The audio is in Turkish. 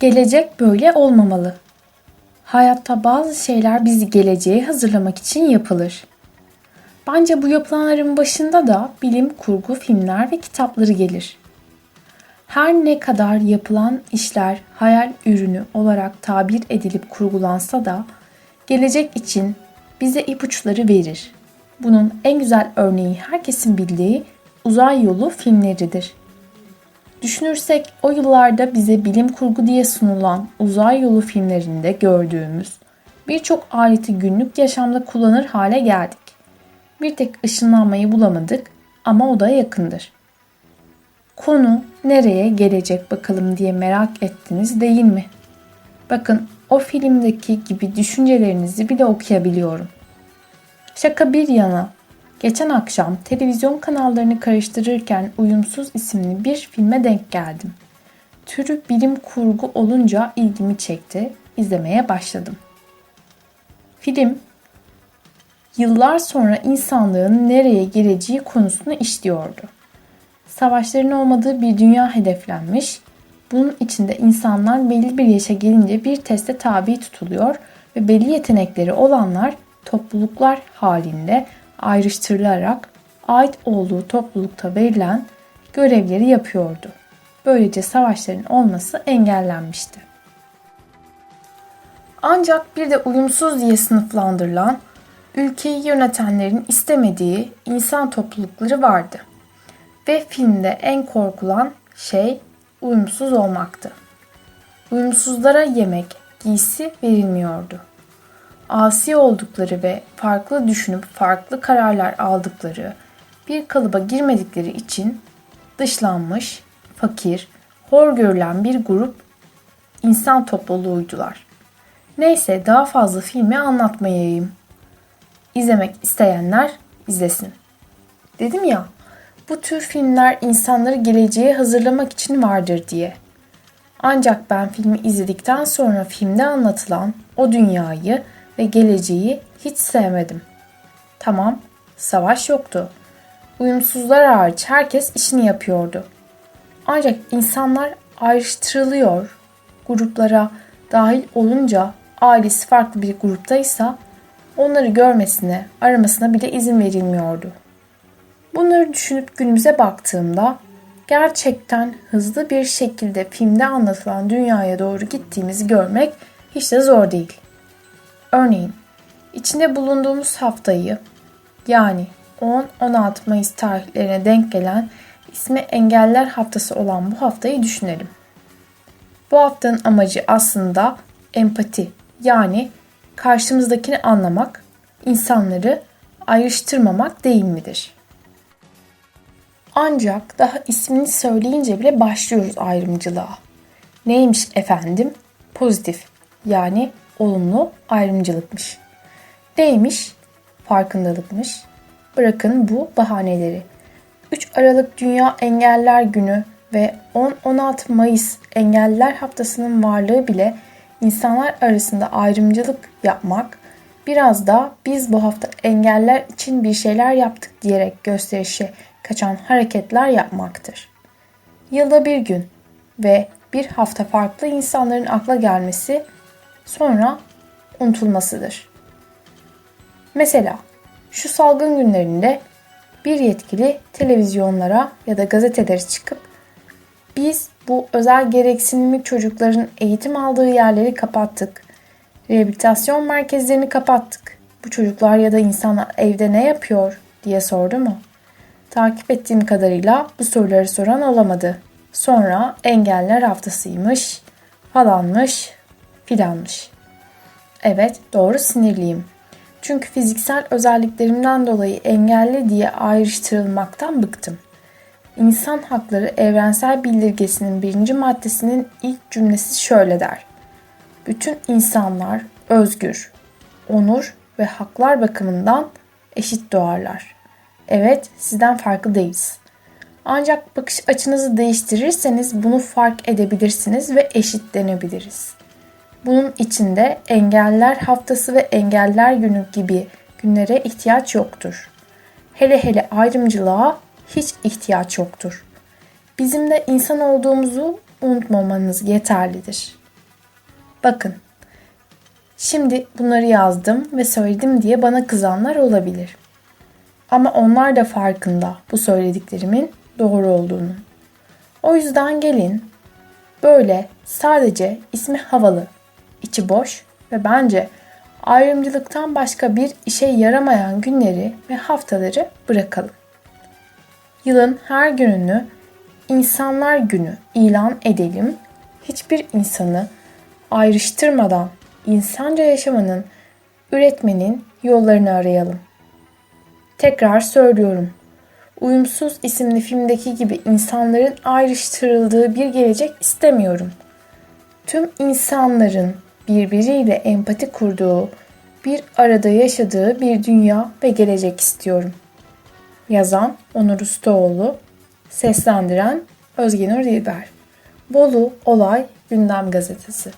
Gelecek böyle olmamalı. Hayatta bazı şeyler bizi geleceğe hazırlamak için yapılır. Bence bu yapılanların başında da bilim kurgu filmler ve kitapları gelir. Her ne kadar yapılan işler hayal ürünü olarak tabir edilip kurgulansa da gelecek için bize ipuçları verir. Bunun en güzel örneği herkesin bildiği uzay yolu filmleridir. Düşünürsek o yıllarda bize bilim kurgu diye sunulan uzay yolu filmlerinde gördüğümüz birçok aleti günlük yaşamda kullanır hale geldik. Bir tek ışınlanmayı bulamadık ama o da yakındır. Konu nereye gelecek bakalım diye merak ettiniz değil mi? Bakın o filmdeki gibi düşüncelerinizi bile okuyabiliyorum. Şaka bir yana, geçen akşam televizyon kanallarını karıştırırken Uyumsuz isimli bir filme denk geldim. Türü bilim kurgu olunca ilgimi çekti, izlemeye başladım. Film, yıllar sonra insanlığın nereye geleceği konusunu işliyordu. Savaşların olmadığı bir dünya hedeflenmiş, bunun içinde insanlar belli bir yaşa gelince bir teste tabi tutuluyor ve belli yetenekleri olanlar topluluklar halinde ayrıştırılarak ait olduğu toplulukta verilen görevleri yapıyordu. Böylece savaşların olması engellenmişti. Ancak bir de uyumsuz diye sınıflandırılan, ülkeyi yönetenlerin istemediği insan toplulukları vardı. Ve filmde en korkulan şey uyumsuz olmaktı. Uyumsuzlara yemek, giysi verilmiyordu. Asi oldukları ve farklı düşünüp farklı kararlar aldıkları, bir kalıba girmedikleri için dışlanmış, fakir, hor görülen bir grup insan topluluğuydular. Neyse daha fazla filmi anlatmayayım. İzlemek isteyenler izlesin. Dedim ya, bu tür filmler insanları geleceğe hazırlamak için vardır diye. Ancak ben filmi izledikten sonra filmde anlatılan o dünyayı ve geleceği hiç sevmedim. Tamam, savaş yoktu. Uyumsuzlar hariç herkes işini yapıyordu. Ancak insanlar ayrıştırılıyor. Gruplara dahil olunca ailesi farklı bir gruptaysa onları görmesine, aramasına bile izin verilmiyordu. Bunları düşünüp günümüze baktığımda gerçekten hızlı bir şekilde filmde anlatılan dünyaya doğru gittiğimizi görmek hiç de zor değil. Örneğin içinde bulunduğumuz haftayı yani 10-16 Mayıs tarihlerine denk gelen ismi Engeller Haftası olan bu haftayı düşünelim. Bu haftanın amacı aslında empati yani karşımızdakini anlamak, insanları ayrıştırmamak değil midir? Ancak daha ismini söyleyince bile başlıyoruz ayrımcılığa. Neymiş efendim? Pozitif yani olumlu ayrımcılıkmış. Neymiş? Farkındalıkmış. Bırakın bu bahaneleri. 3 Aralık Dünya Engeller Günü ve 10-16 Mayıs Engeller Haftası'nın varlığı bile insanlar arasında ayrımcılık yapmak, biraz da biz bu hafta engeller için bir şeyler yaptık diyerek gösterişe kaçan hareketler yapmaktır. Yılda bir gün ve bir hafta farklı insanların akla gelmesi sonra unutulmasıdır. Mesela şu salgın günlerinde bir yetkili televizyonlara ya da gazetelere çıkıp biz bu özel gereksinimli çocukların eğitim aldığı yerleri kapattık. Rehabilitasyon merkezlerini kapattık. Bu çocuklar ya da insanlar evde ne yapıyor diye sordu mu? Takip ettiğim kadarıyla bu soruları soran olamadı. Sonra engeller haftasıymış, falanmış, filanmış. Evet, doğru sinirliyim. Çünkü fiziksel özelliklerimden dolayı engelli diye ayrıştırılmaktan bıktım. İnsan Hakları Evrensel Bildirgesi'nin birinci maddesinin ilk cümlesi şöyle der. Bütün insanlar özgür, onur ve haklar bakımından eşit doğarlar. Evet, sizden farklı değiliz. Ancak bakış açınızı değiştirirseniz bunu fark edebilirsiniz ve eşitlenebiliriz. Bunun içinde engeller haftası ve engeller günü gibi günlere ihtiyaç yoktur. Hele hele ayrımcılığa hiç ihtiyaç yoktur. Bizim de insan olduğumuzu unutmamanız yeterlidir. Bakın. Şimdi bunları yazdım ve söyledim diye bana kızanlar olabilir. Ama onlar da farkında bu söylediklerimin doğru olduğunu. O yüzden gelin böyle sadece ismi havalı, içi boş ve bence ayrımcılıktan başka bir işe yaramayan günleri ve haftaları bırakalım. Yılın her gününü İnsanlar Günü ilan edelim. Hiçbir insanı ayrıştırmadan insanca yaşamanın, üretmenin yollarını arayalım. Tekrar söylüyorum. Uyumsuz isimli filmdeki gibi insanların ayrıştırıldığı bir gelecek istemiyorum. Tüm insanların birbiriyle empati kurduğu, bir arada yaşadığı bir dünya ve gelecek istiyorum. Yazan Onur Ustaoğlu, seslendiren Özgenur Dilber. Bolu Olay Gündem Gazetesi.